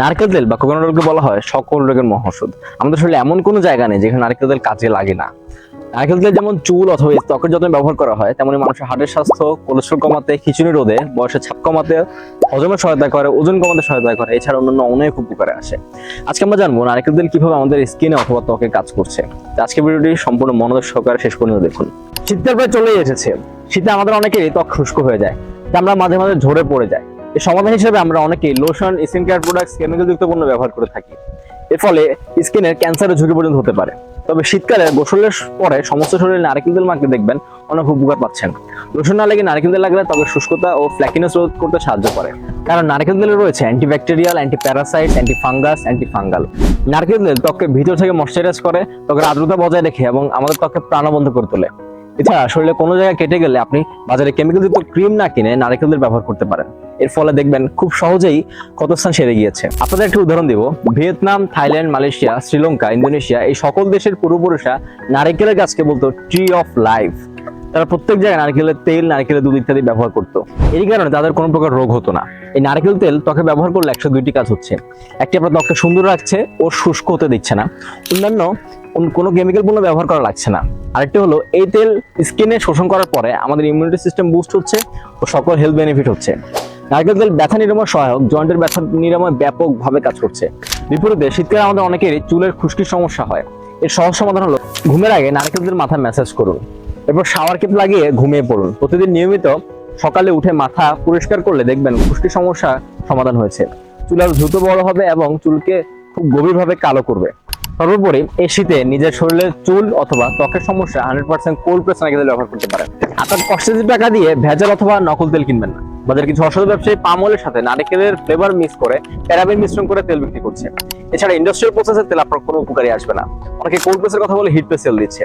নারকেল তেল বা কোকোনাট অয়েলকে বলা হয় সকল রোগের মহৌষধ। আমাদের শরীরে এমন কোনো জায়গা নেই যেখানে নারকেল তেল কাজে লাগে না। নারকেল তেল যেমন চুল অথবা ত্বকের যত্নে ব্যবহার করা হয়, তেমনি মানুষের হার্টের স্বাস্থ্য, কোলেস্ট্রল কমাতে খিচুনি রোধে বয়সের ছাপ কমাতে, হজমের সহায়তা করে, ওজন কমাতে সহায়তা করে, এছাড়া অন্যান্য অনেক উপকারে আসে। আজকে আমরা জানব নারকেল তেল কীভাবে আমাদের স্কিনে অথবা ত্বকে কাজ করছে। আজকে ভিডিওটি সম্পূর্ণ মনোযোগ সহকারে শেষ পর্যন্ত দেখুন। শীতকাল প্রায় চলেই এসেছে। শীতে আমাদের অনেকেরই ত্বক শুষ্ক হয়ে যায় আমরা মাঝে মাঝে ঝরে পড়ে যায় সমাধান হিসেবে আমরা অনেকেই lotion skin care products chemical যুক্ত পণ্য ব্যবহার করে থাকি। এর ফলে স্কিনের ক্যান্সারের ঝুঁকি পর্যন্ত হতে পারে। তবে শীতকালে গোসলের পরে সমস্ত শরীরে নারকেল তেল মাখলে দেখবেন অনেক উপকার পাচ্ছেন। লোশন না লেগে নারকেল তেল লাগলে ত্বকের শুষ্কতা ও ফ্ল্যাকিনেস রোধ করতে সাহায্য করে। কারণ নারকেল তেলে রয়েছে antibacterial anti parasite anti fungus anti fungal নারকেল তেল ত্বককে ভিতর থেকে ময়শ্চারাইজ করে ত্বকের আর্দ্রতা বজায় রেখে এবং আমাদের ত্বককে প্রাণবন্ত করে তোলে। এছাড়া শরীরে কোনো জায়গায় কেটে গেলে আপনি বাজারে কেমিক্যাল যুক্ত ক্রিম না কিনে নারকেল তেল ব্যবহার করতে পারেন। এর ফলে দেখবেন খুব সহজেই ক্ষতস্থান সেরে গিয়েছে। আপনাদের একটা উদাহরণ দিব। Vietnam, Thailand, Malaysia, Sri Lanka, Indonesia এই সকল দেশের পূর্বপুরুষরা নারিকেলের গাছকে বলতো ট্রি অফ লাইফ তারা প্রত্যেক জায়গায় নারকেলের তেল, নারকেলের দুধ ইত্যাদি ব্যবহার করতো। এই কারণে তাদের কোনো প্রকার রোগ হতো না। এই নারকেল তেল ত্বকে ব্যবহার করলে একশো দুইটি কাজ হচ্ছে। একটি আপনার ত্বককে সুন্দর রাখছে ও শুষ্ক হতে দিচ্ছে না। অন্যান্য কোনো কেমিক্যাল পণ্য ব্যবহার করা লাগছে না। আরেকটি হলো, এই তেল স্কিনে শোষণ করার পরে আমাদের ইমিউনিটি সিস্টেম বুস্ট হচ্ছে ও সকল হেলথ বেনিফিট হচ্ছে। নারকেল তেল ব্যথা নিরাময় সহায়ক জয়েন্টের ব্যথা নিরাময় ব্যাপকভাবে কাজ করছে। বিপরীতে, শীতকালে আমাদের অনেকেরই চুলের খুশকির সমস্যা হয়। এর সহজ সমাধান হলো, ঘুমের আগে নারকেল তেল মাথায় ম্যাসাজ করুন। এরপর শাওয়ার কেপ লাগিয়ে ঘুমিয়ে পড়ুন। প্রতিদিন নিয়মিত সকালে উঠে মাথা পরিষ্কার করলে দেখবেন পুষ্টি সমস্যা সমাধান হয়েছে। চুল আরও দ্রুত বড় হবে এবং চুলকে খুব গভীরভাবে কালো করবে। সর্বোপরি এই শীতে নিজের শরীরের চুল অথবা ত্বকের সমস্যা হান্ড্রেড পার্সেন্ট কোল্ড প্রেস ব্যবহার করতে পারেন। আপনার কষ্টের টাকা দিয়ে ভেজাল অথবা নকল তেল কিনবেন না। বাজারে কিছু অসাধু ব্যবসায়ী পামলের সাথে নারিকেলের ফ্লেভার মিক্স করে প্যারাবিন মিশ্রণ করে তেল বিক্রি করছে। এছাড়া ইন্ডাস্ট্রিয়াল প্রসেসের তেল আপনার কোনো উপকারী আসবে না। অনেকে কোল্ড প্রেসের কথা বলে হিট প্রেস তেল দিচ্ছে।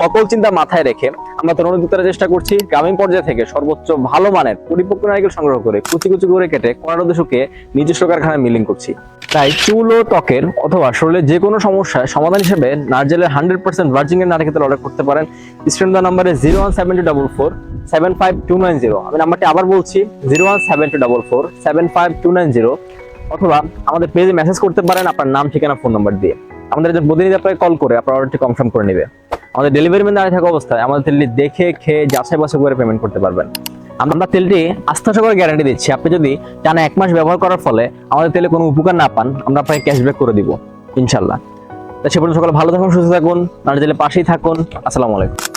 সকল চিন্তা মাথায় রেখে আমরা তরুণ উদ্যোক্তারা চেষ্টা করছি গ্রামীণ পর্যায়ে থেকে সর্বোচ্চ ভালো মানের পরিপক্ক নারিকেল সংগ্রহ করে, কুচি কুচি করে কেটে কোনারোদে দেশকে নিজস্ব কারখানায় মিলিং করছি। তাই চুল ও ত্বকের অথবা শরীরের যে কোনো সমস্যার সমাধান হিসেবে নার্জেলের হান্ড্রেড পার্সেন্ট ভার্জিং এর নারকেল তেল অর্ডার করতে পারেন। স্ক্রিন দা নাম্বারে zero one seven two double four, seven five two nine zero. আমি নাম্বারটি আবার বলছি, zero one seven two double four, seven five two nine zero, অথবা আমাদের পেজে মেসেজ করতে পারেন, আপনার নাম, ঠিকানা, ফোন নাম্বার দিয়ে। আমাদের একজন প্রতিনিধি আপনাকে কল করে আপনার অর্ডারটি কনফার্ম করে নেবে। আমাদের ডেলিভারি ম্যান দাঁড়িয়ে থাকা অবস্থায় আমাদের দেখে, খেয়ে যাচাই বাছাই করে পেমেন্ট করতে পারবেন। আমরা তেলটি আস্থা সহকারে গ্যারান্টি দিচ্ছি। আপনি যদি টানা এক মাস ব্যবহার করার ফলে আমাদের তেলে কোনো উপকার না পান, আমরা আপনাকে ক্যাশব্যাক করে দিব, ইনশাল্লাহ। তা সে পর্যন্ত সকালে ভালো থাকুন, সুস্থ থাকুন নারকেলের পাশেই থাকুন। আসসালামু আলাইকুম।